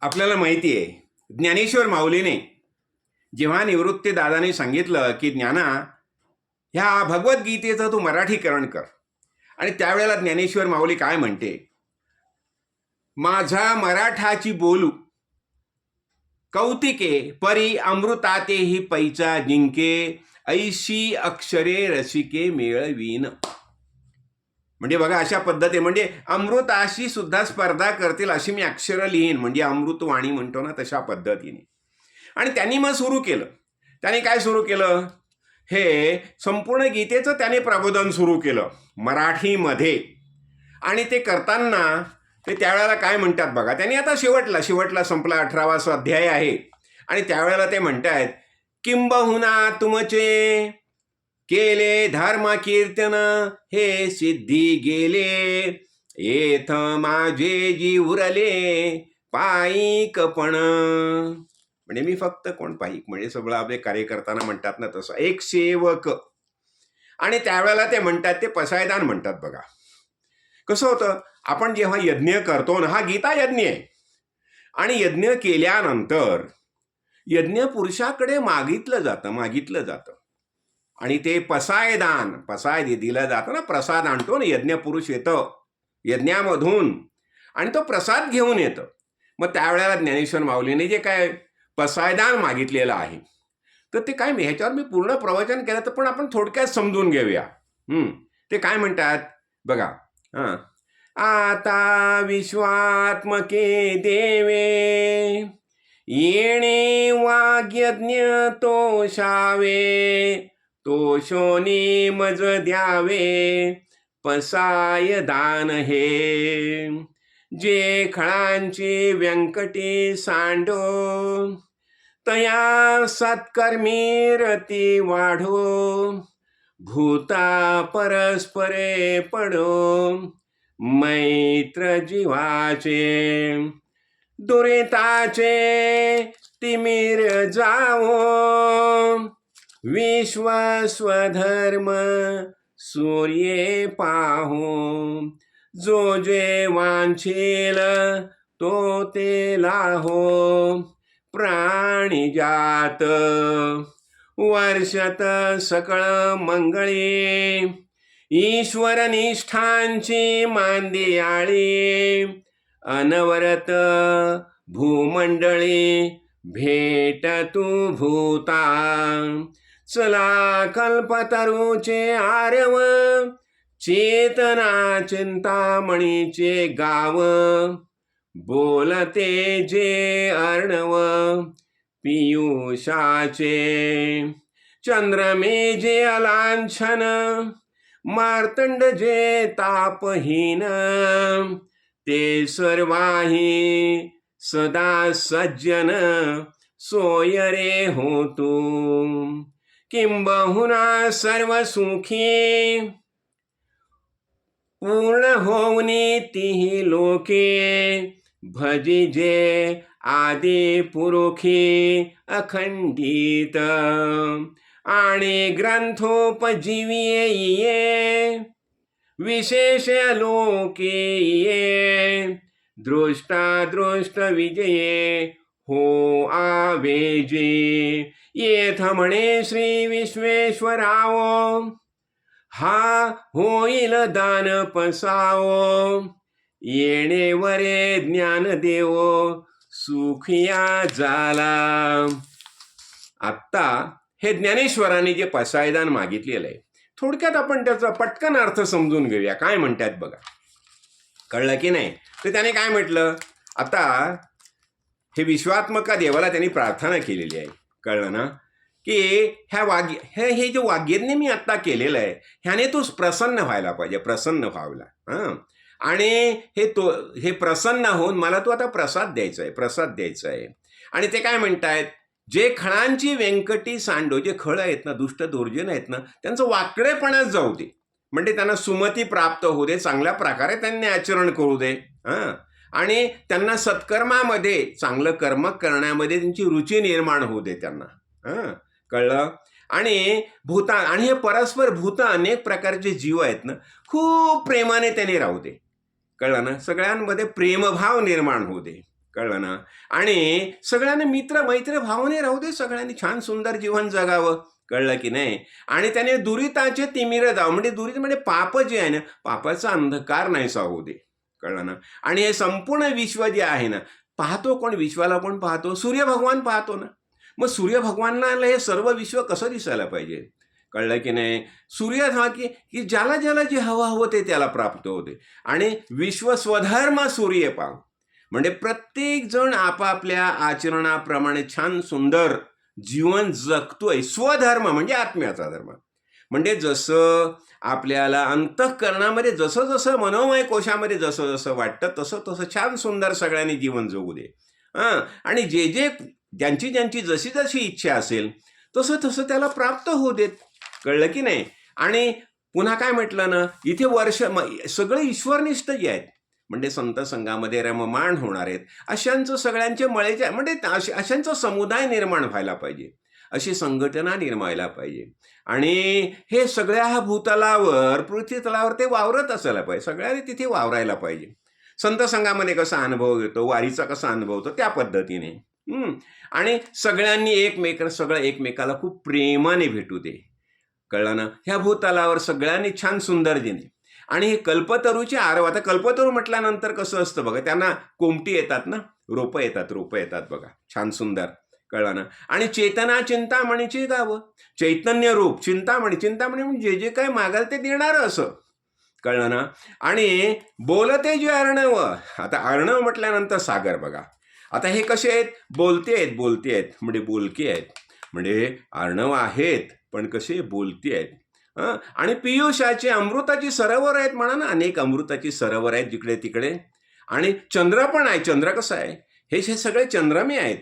आपल्याला माहिती आहे ज्ञानेश्वर माऊलीने जेव्हा निवृत्ती दादाने सांगितलं की ज्ञाना ह्या भगवद्गीतेचं तू मराठीकरण कर. आणि त्यावेळेला ज्ञानेश्वर माऊली काय म्हणते? माझा मराठाची बोलू कौतिके परी अमृताते ही पैचा जिंके ऐशी अक्षरे रसिके मेळवीन. म्हणजे बघा अशा पद्धती. म्हणजे अमृताशी सुद्धा स्पर्धा करतील अशी मी अक्षरं लिहीन. म्हणजे अमृतवाणी म्हणतो ना तशा पद्धतीने. आणि त्यांनी मग सुरू केलं. त्याने काय सुरू केलं? हे संपूर्ण गीतेचं त्याने प्रबोधन सुरू केलं. मराठीमध्ये. आणि ते करताना ते त्यावेळेला काय म्हणतात बघा? त्यांनी आता शेवटला शेवटला संपला अठरावा स्वाध्याय आहे. आणि त्यावेळेला ते म्हणत आहेत किंबहुना तुमचे केले धर्म कीर्तन हे सिद्धी गेले. येथ माझे जी उरले पायिकपण म्हणजे मी फक्त कोण पाहिक म्हणजे सगळं आपले कार्य करताना म्हणतात ना तसं एक सेवक. आणि त्यावेळेला ते म्हणतात ते पसायदान म्हणतात बघा. कसं होतं? आपण जेव्हा यज्ञ करतो ना हा गीता यज्ञ आहे. आणि यज्ञ केल्यानंतर यज्ञ पुरुषाकडे मागितलं जातं मागितलं जातं. आणि ते पसायदान पसाय दिलं जातं ना प्रसाद आणतो ना यज्ञपुरुष येतं यज्ञामधून. आणि तो प्रसाद घेऊन येतं. मग त्यावेळेला ज्ञानेश्वर माऊलीने जे काय पसायदान मागितलेलं आहे तर ते काय मी ह्याच्यावर मी पूर्ण प्रवचन केलं तर पण आपण थोडक्यात समजून घेऊया. ते काय म्हणतात? बघा. हां. आता विश्वात्मके देवे येणे वाग्यज्ञ तोषावे तोषोनी मज द्यावे पसाय दान हे. जे खळांची व्यंकटी सांडो तया सत्कर्मी रती वाढो. भूता परस्परे पडो मैत्र जीवाचे. दुरिताचे तिमिर जाओ विश्वस्वधर्म सूर्ये पाहो. जो जे वांछेल तो ते लाहो. प्राणी जात वर्षत सकळ मंगळे. ईश्वर निष्ठांची मांदियाळी अनवरत भूमंडळी भेट तू भूता. चला कल्पतरूचे आरव चेतना चिंतामणीचे गाव. बोलते जे अर्णव पियुषाचे. चंद्रमेजे अलांछन मार्तंड जे तापहीन. ते सर्वाही सदा सज्जन सोय रे होतो. किंबहुना सर्व सुखी पूर्ण होऊनी तिही लोके। भजिजे आदि पुरुखी अखंडित। आणि ग्रंथोपजीविये विशेष लोके ये दृष्टा दृष्ट विजये हो आवेजे। येथ म्हणे श्री विश्वेश्वरावो. हा होईल दान पसावो. येणे वरे ज्ञान देवो सुखिया झाला आत्ता हे ज्ञानेश्वराने जे पसायदान मागितलेलं आहे थोडक्यात आपण त्याचा पटकन अर्थ समजून घेऊया. काय म्हणतात बघा. कळलं की नाही? तर त्याने काय म्हटलं? आता हे विश्वात्मका देवाला त्यांनी प्रार्थना केलेली आहे. कळलं ना? की ह्या वाग्य हे हे जे वाग्यज्ञ मी आत्ता केलेलं आहे ह्याने तो प्रसन्न व्हायला पाहिजे प्रसन्न व्हावला. हां? आणि हे तो हे प्रसन्न होऊन मला तो आता प्रसाद द्यायचा आहे प्रसाद द्यायचा आहे. आणि ते काय म्हणतायत? जे खळांची व्यंकटी सांडो जे खळ आहेत ना दुष्ट दुर्जन आहेत ना त्यांचं वाकडेपणाच जाऊ दे. म्हणजे त्यांना सुमती प्राप्त होऊ दे चांगल्या प्रकारे त्यांनी आचरण करू दे. हां? आणि त्यांना सत्कर्मामध्ये चांगलं कर्म करण्यामध्ये त्यांची रुची निर्माण होऊ दे त्यांना. हां? कळलं? आणि भूता आणि हे परस्पर भूत अनेक प्रकारचे जीव आहेत ना खूप प्रेमाने त्याने राहू दे. कळलं ना? सगळ्यांमध्ये प्रेमभाव निर्माण होऊ दे. कळलं ना? आणि सगळ्यांना मित्र मैत्र भावने राहू दे सगळ्यांनी छान सुंदर जीवन जगावं. कळलं की नाही? आणि त्याने दुरिताचे तिमिर जावं. म्हणजे दुरित म्हणजे पाप जे आहे ना पापाचा अंधकार नाही होऊ दे. कळलं ना? आणि हे संपूर्ण विश्व जे आहे ना पाहतो कोण? विश्वाला कोण पाहतो? सूर्य भगवान पाहतो ना. मग सूर्य भगवानला हे सर्व विश्व कसं दिसायला पाहिजे? कळलं की नाही? सूर्य हा की की ज्याला ज्याला जे हवं हवं ते त्याला प्राप्त होते. आणि विश्व स्वधर्म सूर्य पाव म्हणजे प्रत्येक जण आपापल्या आचरणाप्रमाणे छान सुंदर जीवन जगतोय. स्वधर्म म्हणजे आत्म्याचा धर्म. म्हणजे जसं आपल्याला अंतःकरणामध्ये जसं जसं मनोमय कोशामध्ये जसं जसं वाटतं तसं तसं छान सुंदर सगळ्यांनी जीवन जगू दे. हां आणि जे जे ज्यांची ज्यांची जशी जशी इच्छा असेल तसं तसं त्याला प्राप्त होऊ देत. कळलं की नाही? आणि पुन्हा काय म्हटलं ना इथे वर्ष म- सगळे ईश्वरनिष्ठ जे आहेत. म्हणजे संत संघामध्ये रममाण होणार आहेत. अशांचं सगळ्यांचे मळेचे म्हणजे अशांचा समुदाय निर्माण व्हायला पाहिजे. अशी संघटना निर्मायला पाहिजे. आणि हे सगळ्या भूतलावर पृथ्वी तलावर ते वावरत असायला पाहिजे. सगळ्यांनी तिथे वावरायला पाहिजे. संत संघामध्ये कसा अनुभव येतो वारीचा कसा अनुभव होतो त्या पद्धतीने. हम्म. आणि सगळ्यांनी एकमेक सगळं एकमेकाला खूप प्रेमाने भेटू दे. कळलं ना? ह्या भूतलावर सगळ्यांनी छान सुंदर जिने आणि हे कल्पतरूचे आरव आता कल्पतरू म्हटल्यानंतर कसं असतं बघा त्यांना कोमटी येतात ना? रोपं येतात रोपं येतात बघा. छान सुंदर. कळलं. ना आणि चेतना चिंतामणीची गावं. चैतन्य रूप चिंतामणी. चिंतामणी म्हणजे जे जे काय मागाल ते देणार असं. कळलं ना? आणि बोलते जे अर्णव आता अर्णव म्हटल्यानंतर सागर बघा. आता हे कसे आहेत? बोलते आहेत बोलते आहेत. म्हणजे बोलके आहेत. म्हणजे अर्णव आहेत पण कसे बोलते आहेत. आणि पियुषाचे अमृताची सरोवर आहेत म्हणा ना? अनेक अमृताची सरोवर आहेत जिकडे तिकडे. आणि चंद्र पण आहे. चंद्र कसं आहे? हे सगळे चंद्रमी आहेत.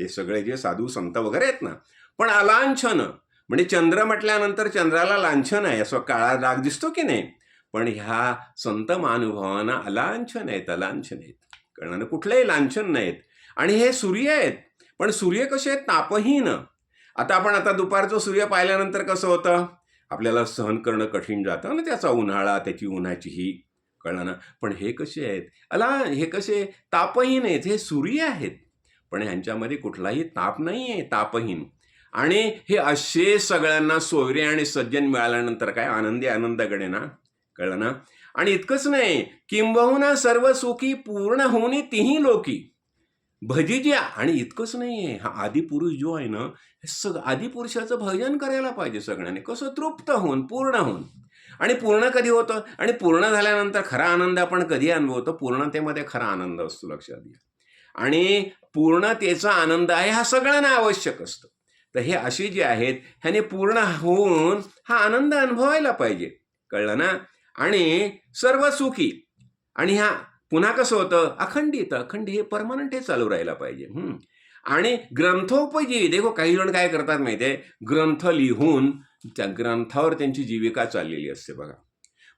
हे सगळे जे साधू संत वगैरे आहेत ना पण अलांछन म्हणजे चंद्र म्हटल्यानंतर चंद्राला लांछन आहे असं काळा राग दिसतो की नाही? पण ह्या संत महानुभावांना अलांछन आहेत अलांछन आहेत. कारण ना? कुठलंही लांछन नाहीत. आणि हे सूर्य आहेत. पण सूर्य कसे आहेत? तापहीन. आता आपण आता दुपारचं सूर्य पाहिल्यानंतर कसं होतं? आपल्याला सहन करणं कठीण जातं ना त्याचा उन्हाळा त्याची उन्हाची ही. कळलं ना? पण हे कसे आहेत? अला हे कसे? तापहीन आहेत. हे सूर्य आहेत. पण ह्यांच्यामध्ये कुठलाही ताप नाही आहे तापहीन. आणि हे असे सगळ्यांना सोयरे आणि सज्जन मिळाल्यानंतर काय आनंदी आनंदाकडे ना कळलं ना? आणि इतकंच नाही किंबहुना सर्व सुखी पूर्ण होणे तिही लोकी. भजिज्या आणि इतकंच नाही आहे हा आदिपुरुष जो आहे ना हे सग आदिपुरुषाचं भजन करायला पाहिजे सगळ्यांनी. कसं तृप्त होऊन पूर्ण होऊन. आणि पूर्ण कधी होतं? आणि पूर्ण झाल्यानंतर खरा आनंद आपण कधी अनुभवतो? पूर्णतेमध्ये खरा आनंद असतो लक्षात घ्या. आणि पूर्णतेचा आनंद आहे हा सगळ्यांना आवश्यक असतं. तर हे असे जे आहेत ह्याने पूर्ण होऊन हा आनंद अनुभवायला पाहिजे. कळलं ना? आणि सर्व सुखी. आणि ह्या पुन्हा कसं होतं? अखंडित. अखंड हे परमनंट हे चालू राहायला पाहिजे. आणि ग्रंथोपजी देखो काही जण काय करतात माहिती आहे ग्रंथ लिहून त्या ग्रंथावर त्यांची जीविका चाललेली असते बघा.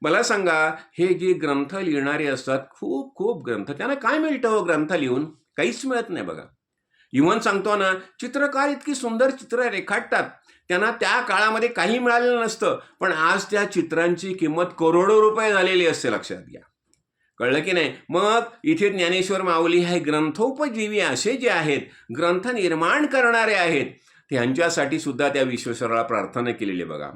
मला सांगा हे जे ग्रंथ लिहिणारे असतात खूप खूप ग्रंथ. त्यांना काय मिळतं हो ग्रंथ लिहून? काहीच मिळत नाही बघा. इव्हन सांगतो ना चित्रकार इतकी सुंदर चित्र रेखाटतात. त्यांना त्या काळामध्ये काही मिळालेलं नसतं. पण आज त्या चित्रांची किंमत करोडो रुपये झालेली असते लक्षात घ्या. कळलं की नाही? मग इथे ज्ञानेश्वर माऊली हे ग्रंथोपजीवी असे जे आहेत ग्रंथ निर्माण करणारे आहेत त्यांच्यासाठी सुद्धा त्या विश्वेश्वराला प्रार्थना केलेली बघा.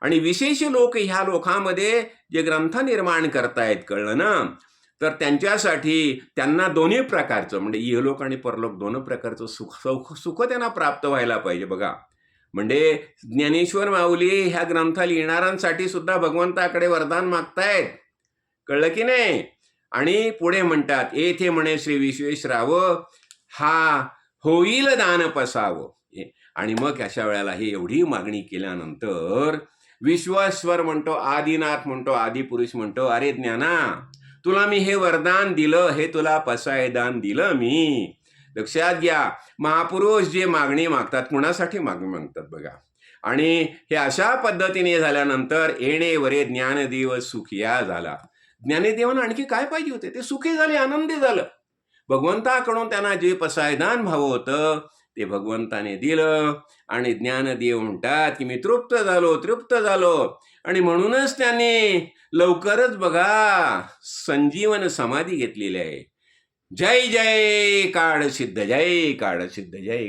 आणि विशेष लोक ह्या लोकांमध्ये जे ग्रंथ निर्माण करतायत कळलं ना? तर त्यांच्यासाठी त्यांना दोन्ही प्रकारचं म्हणजे इहलोक आणि परलोक दोन प्रकारचं सुख सुख सुख त्यांना प्राप्त व्हायला पाहिजे बघा. म्हणजे ज्ञानेश्वर माऊली ह्या ग्रंथ लिहिणाऱ्यांसाठी सुद्धा भगवंताकडे वरदान मागतायत. कळलं की नाही? आणि पुढे म्हणतात येथे म्हणे श्री विश्वेश्वराव हा होईल दान पसावं. आणि मग अशा वेळेला ही एवढी मागणी केल्यानंतर विश्वेश्वर म्हणतो आदिनाथ म्हणतो आदिपुरुष म्हणतो अरे ज्ञाना तुला मी हे वरदान दिलं हे तुला पसायदान दिलं मी. लक्षात घ्या महापुरुष जे मागणी मागतात कुणासाठी मागणी मागतात बघा. आणि हे अशा पद्धतीने झाल्यानंतर येणे वरे ज्ञानदेव सुखिया झाला. ज्ञानदेवांना आणखी काय पाहिजे होते? ते सुखी झाले आनंदी झालं. भगवंताकडून त्यांना जे पसायदान भावं होतं ते भगवंताने दिलं आणि ज्ञानदेव म्हणतात की मी तृप्त झालो तृप्त झालो. आणि म्हणूनच त्यांनी लवकरच बघा संजीवन समाधी घेतलेली आहे. जय जय काळ सिद्ध जय काळ सिद्ध जय